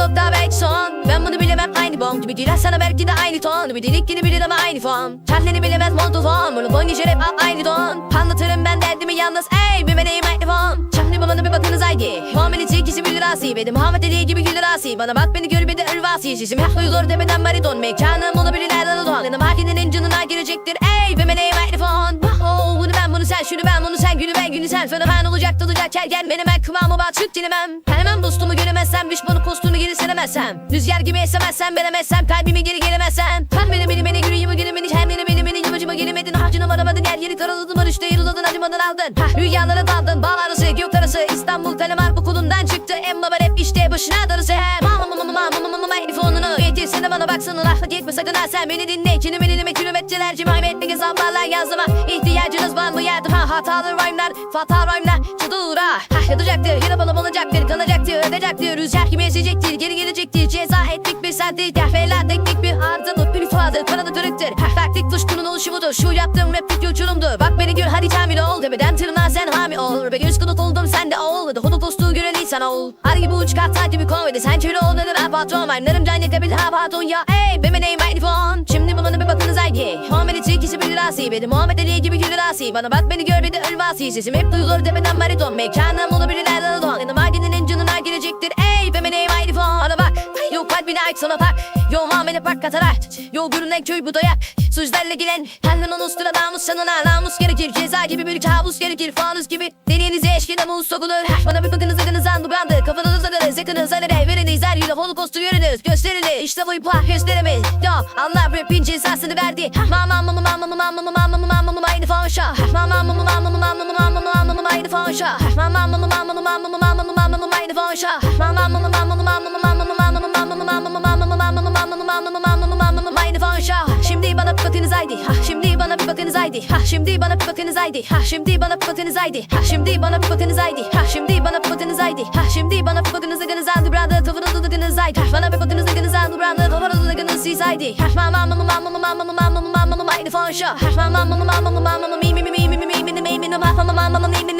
nokta belki son. Ben bunu bilemem aynı bom gibi değil. Sana belki de aynı ton. Bir delik yine bilir ama aynı form. Kendini bilemez montu form. Bunu boyun geçer hep aynı don. Anlatırım ben derdimi yalnız. Ey bir meneyim aynı form Şimdi bana bir bakınız haydi. Muhammed'in çekisi bilir asi Benim Muhammed dediği gibi güler asi Bana bak beni gör bir de ırvasi Sesim hep duyulur demeden bariton Mekanım olabilir nereden don Yanım hakinin canına girecektir. ey şunu ben bunu sen günü ben günü sen Fenomen olacak dolacak gel benim ben kıvamı bak çık dilemem Hemen dostumu göremezsem düşmanı postunu geri seremezsem Rüzgar gibi esemezsem veremezsem kalbimi geri gelemezsem Sen beni beni beni yüreğimi gülümeni kendini beni beni yamacıma gelemedin Harcını varamadın yer yeri karaladın var işte yırıladın acımadan aldın ha, Rüyalara daldın bağ arası gök arası İstanbul Telemar okulundan çıktı Emma var hep işte başına darısı hem Getirsene bana baksana lafla gitme sakın ha sen beni dinle Kilim elime kilometrelerce mahvetmek hesaplarla yazdıma İhtiyacınız var mı hatalı rhyme'lar Fatal rhyme'lar çadura Ha. Yatacaktır yine bana bulacaktır kalacaktır ödecektir Rüzgar kimi esecektir geri gelecektir Ceza ettik bir saattir Kahveler teknik bir ardılık bir ifadedir Kanadı kırıktır Ha taktik fışkının oluşumudur Şu yaptığım replik uçurumdur Bak beni gör hadi tahmin ol Tepeden tırnağa sen hami ol. Be göz kanıt oldum sen de ol. Hadi hodot dostu göreli sen ol. Hadi gibi uç kat hadi bir komedi Sen çevre ol. Nedir ha patron Varlarım can yetebilir ha patron ya. Ey benim neyim fon Şimdi rasi Benim Muhammed Ali gibi gülü rasi Bana bak beni gör bir de ölvasi Sesim hep duyulur tepeden bariton. Mekanım olabilir nereden don Yanım aydının canına girecektir Ey benim neyim aynı fon Bana bak. Yo kalbine ait sana tak Yo Muhammed'e bak katarak. Yo görünen köy bu dayak Sözlerle gelen Kendin onu ustura namus sanına namus gerekir. Ceza gibi bir kabus gerekir. Fanus gibi Deliğinize eşkine muz sokulur. Bana bir bakınız akınız andurandı Yakınız alere Veriniz her yıla holokaustu yörünüz Gösterili işte bu iplah gösterimiz Yo Allah rapin cezasını verdi Mama mama mama mama mama mama mama mama aynı fonşa Mama mama mama mama mama mama mama aynı fonşa Mama mama mama mama mama mama mama mama aynı fonşa Mama mama mama mama mama mama mama aynı fonşa Şimdi bana bir bakınız haydi ha şimdi bana bir bakınız haydi ha şimdi bana bir bakınız haydi ha şimdi bana bir bakınız haydi ha şimdi bana bir bakınız haydi ha şimdi bana bir bakınız haydi ha şimdi bana bir bakınız akınız andı branda tavırı dudakınız haydi bana bir bakınız akınız andı branda tavırı dudakınız siz haydi ha mama mama mama mama mama mama mama mama aynı fonşa ha mama mama mama mama mama mi mi mi mi mi mi mi mi mi mi mi mama mama mama mi mi mi mi mi mi aynı fonşa make the fonşa